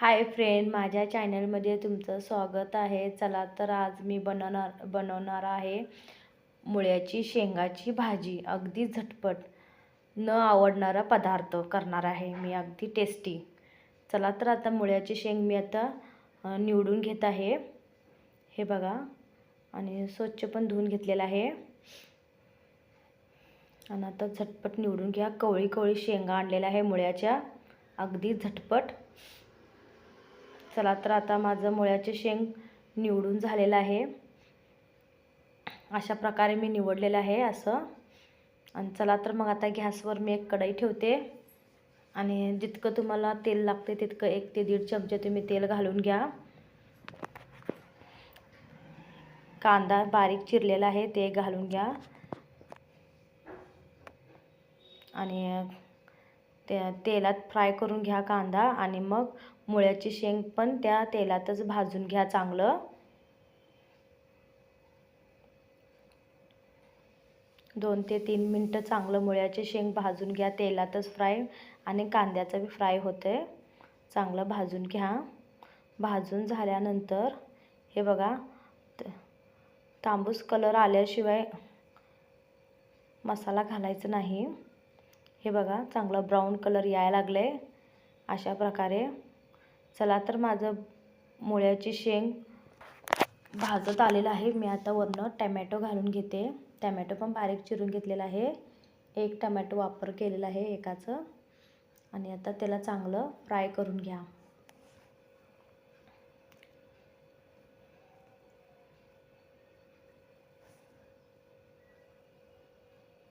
Hi friend माझ्या चॅनलमध्ये तुमचं स्वागत आहे. चला तर आज मी बनवणार बनवणार आहे मुळ्याची शेंगाची भाजी. अगदी झटपट न आवडणारा पदार्थ करणार आहे मी. अगदी टेस्टी चला तर आता मुळ्याची शेंग मी आता निवडून घेत आहे. हे बघा. आणि स्वच्छ पण धुवून घेतलेलं आहे. आणि आता झटपट निवडून घ्या. कवळी कवळी शेंगा आणलेल्या आहे मुळ्याच्या. अगदी झटपट. चला तर आता माझं मुळ्याचे शेंग निवडून झालेलं आहे. अशा प्रकारे मी निवडलेलं आहे असं. आणि चला तर मग आता गॅसवर मी एक कढई ठेवते. आणि जितकं तुम्हाला तेल लागते तितकं एक ते दीड चमचे तुम्ही तेल घालून घ्या. कांदा बारीक चिरलेला आहे ते घालून घ्या. आणि त्या तेलात फ्राय करून घ्या कांदा आणि मग मुळ्याची शेंग पण त्या तेलातच भाजून घ्या चांगलं. दोन ते तीन मिनटं चांगलं मुळ्याचे शेंग भाजून घ्या तेलातच फ्राय आणि कांद्याचं बी फ्राय होते चांगलं भाजून घ्या. भाजून झाल्यानंतर हे बघा तांबूस कलर आल्याशिवाय मसाला घालायचा नाही. हे बघा चांगलं ब्राऊन कलर यायला लागले अशा प्रकारे चला तर माझं मुळ्याची शेंग भाजत आलेलं आहे. मी आता वरनं टमॅटो घालून घेते. टमॅटो पण बारीक चिरून घेतलेला आहे. एक टमॅटो वापर केलेला आहे एकाचं. आणि आता त्याला चांगलं फ्राय करून घ्या.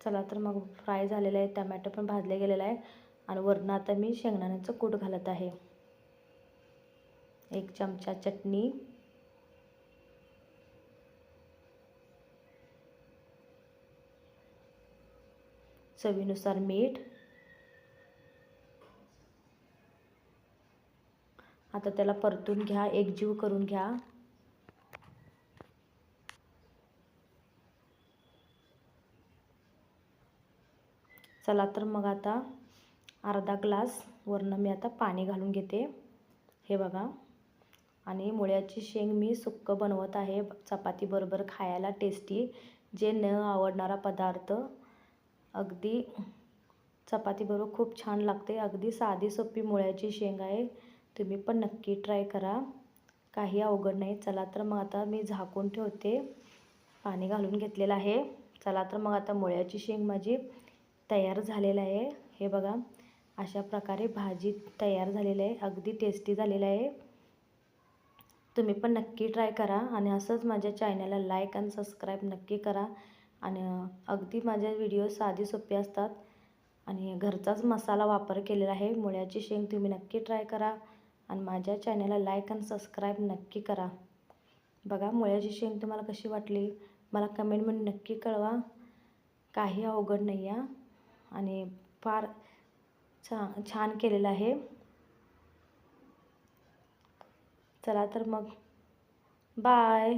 चला तर मग फ्राय झालेलं आहे. टमॅटो पण भाजले गेलेला आहे. आणि वरनं आता मी शेंगदाण्याचं कूट घालत आहे. एक चमचा चटणी. चवीनुसार मीठ. आता त्याला परतून घ्या एकजीव करून घ्या. चला तर मग आता अर्धा ग्लास वरनं मी आता पाणी घालून घेते. हे बघा. आणि मुळ्याची शेंग मी सुक्क बनवत आहे. चपातीबरोबर खायला टेस्टी जे न आवडणारा पदार्थ. अगदी चपातीबरोबर खूप छान लागते. अगदी साधी सोपी मुळ्याची शेंग आहे. तुम्ही पण नक्की ट्राय करा. काही अवघड नाही. चला तर मग आता मी झाकून ठेवते. पाणी घालून घेतलेलं आहे. चला तर मग आता मुळ्याची शेंग माझी तयार झालेलं आहे. हे बघा अशा प्रकारे भाजी तयार झालेली आहे. अगदी टेस्टी झालेलं आहे. तुम्ही पण नक्की ट्राय करा आणि असंच माझ्या चॅनलला लाईक आणि सबस्क्राईब नक्की करा. आणि अगदी माझ्या व्हिडिओ साधी सोपे असतात. आणि घरचाच मसाला वापर केलेला आहे. मुळ्याची शेंग तुम्ही नक्की ट्राय करा. आणि माझ्या चॅनलला लाईक आणि सबस्क्राईब नक्की करा. बघा मुळ्याची शेंग तुम्हाला कशी वाटली? मला कमेंटमध्ये नक्की कळवा. काही अवघड नाही आहे आणि फार छा छान केलेलं आहे. चला तर मग. बाय